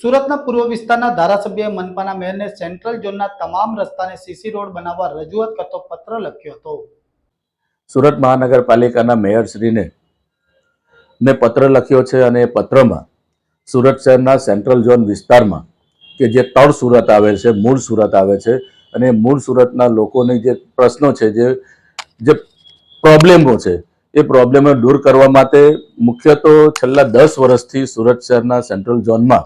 સુરતના પૂર્વ વિસ્તારના ધારાસભ્યએ મનપાના મેયરને સેન્ટ્રલ ઝોનના તમામ રસ્તાને સીસી રોડ બનાવવા રજૂઆત કરતો પત્ર લખ્યો હતો. સુરત મહાનગરપાલિકાના મેયરશ્રીને ને પત્ર લખ્યો છે અને એ પત્રમાં સુરત શહેરના સેન્ટ્રલ ઝોન વિસ્તારમાં કે જે તળ સુરત આવે છે, મૂળ સુરત આવે છે અને મૂળ સુરતના લોકોની જે પ્રશ્નો છે, જે જે પ્રોબ્લેમો છે, એ પ્રોબ્લેમો દૂર કરવા માટે મુખ્ય તો છેલ્લા દસ વર્ષથી સુરત શહેરના સેન્ટ્રલ ઝોનમાં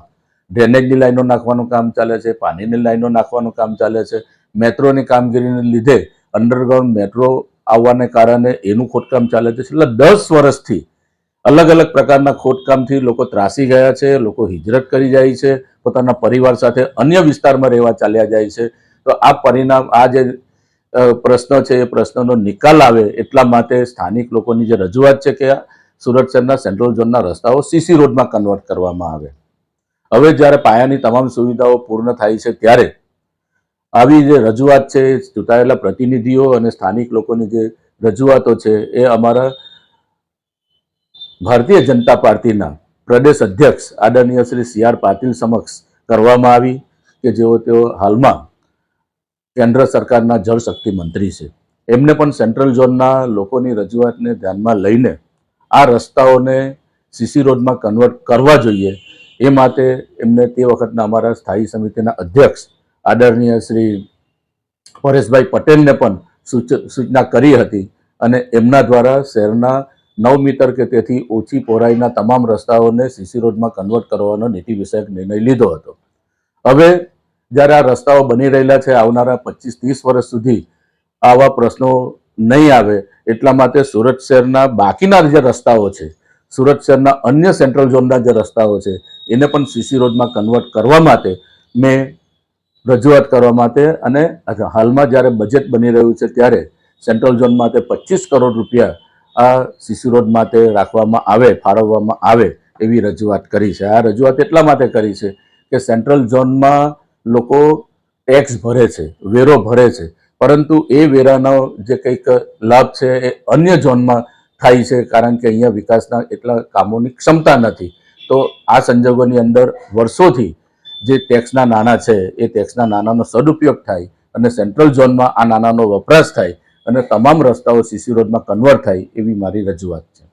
ડ્રેનેજની લાઈનો નાખવાનું કામ ચાલે છે, પાણીની લાઈનો નાખવાનું કામ ચાલે છે. મેટ્રોની કામગીરીને લીધે અંડરગ્રાઉન્ડ મેટ્રો આવવાને કારણે એનું ખોદકામ ચાલે છે. છેલ્લા દસ વર્ષથી અલગ અલગ પ્રકારના ખોદકામથી લોકો ત્રાસી ગયા છે, લોકો હિજરત કરી જાય છે, પોતાના પરિવાર સાથે અન્ય વિસ્તારમાં રહેવા ચાલ્યા જાય છે. તો આ પરિણામ, આ જે પ્રશ્ન છે, એ પ્રશ્નનો નિકાલ આવે એટલા માટે સ્થાનિક લોકોની જે રજૂઆત છે કે સુરત શહેરના સેન્ટ્રલ ઝોનના રસ્તાઓ સીસી રોડમાં કન્વર્ટ કરવામાં આવે. હવે જ્યારે પાયાની તમામ સુવિધાઓ પૂર્ણ થાય છે ત્યારે આવી જે રજૂઆત છે ચૂંટાયેલા પ્રતિનિધિઓ અને સ્થાનિક લોકોની જે રજૂઆતો છે, એ અમારા ભારતીય જનતા પાર્ટીના પ્રદેશ અધ્યક્ષ આદરણીય શ્રી સી આર પાટીલ સમક્ષ કરવામાં આવી કે જેઓ તેઓ હાલમાં કેન્દ્ર સરકારના જળશક્તિ મંત્રી છે. એમને પણ સેન્ટ્રલ ઝોનના લોકોની રજૂઆતને ધ્યાનમાં લઈને આ રસ્તાઓને સીસી રોડમાં કન્વર્ટ કરવા જોઈએ. એ માટે એમને તે વખતના અમારા સ્થાયી સમિતિના અધ્યક્ષ આદરણીય શ્રી પરેશભાઈ પટેલને પણ સૂચના કરી હતી અને એમના દ્વારા શહેરના નવ મીટર કે તેથી ઓછી પહોળાઈના તમામ રસ્તાઓને સીસી રોડમાં કન્વર્ટ કરવાનો નીતિ વિષયક નિર્ણય લીધો હતો. હવે જ્યારે આ રસ્તાઓ બની રહેલા છે, આવનારા પચીસ ત્રીસ વર્ષ સુધી આવા પ્રશ્નો નહીં આવે એટલા માટે સુરત શહેરના બાકીના જે રસ્તાઓ છે સુરત શહેરના અન્ય સેન્ટ્રલ ઝોનના જે રસ્તાઓ છે, એને પણ સીસી રોડમાં કન્વર્ટ કરવા માટે મેં રજૂઆત કરવા માટે અને હાલમાં જ્યારે બજેટ બની રહ્યું છે ત્યારે સેન્ટ્રલ ઝોન માટે પચીસ કરોડ રૂપિયા આ સીસી રોડ માટે રાખવામાં આવે, ફાળવવામાં આવે એવી રજૂઆત કરી છે. આ રજૂઆત એટલા માટે કરી છે કે સેન્ટ્રલ ઝોનમાં લોકો ટેક્સ ભરે છે, વેરો ભરે છે. પરંતુ એ વેરાનો જે કંઈક લાભ છે એ અન્ય ઝોનમાં થાય છે કારણ કે અહીંયા વિકાસના એટલા કામોની ક્ષમતા નથી. તો આ સંજોગોની અંદર વર્ષોથી જે ટેક્સના નાણાં છે, એ ટેક્સના નાણાંનો સદુપયોગ થાય અને સેન્ટ્રલ ઝોનમાં આ નાણાંનો વપરાશ થાય અને તમામ રસ્તાઓ સીસી રોડમાં કન્વર્ટ થાય એવી મારી રજૂઆત છે.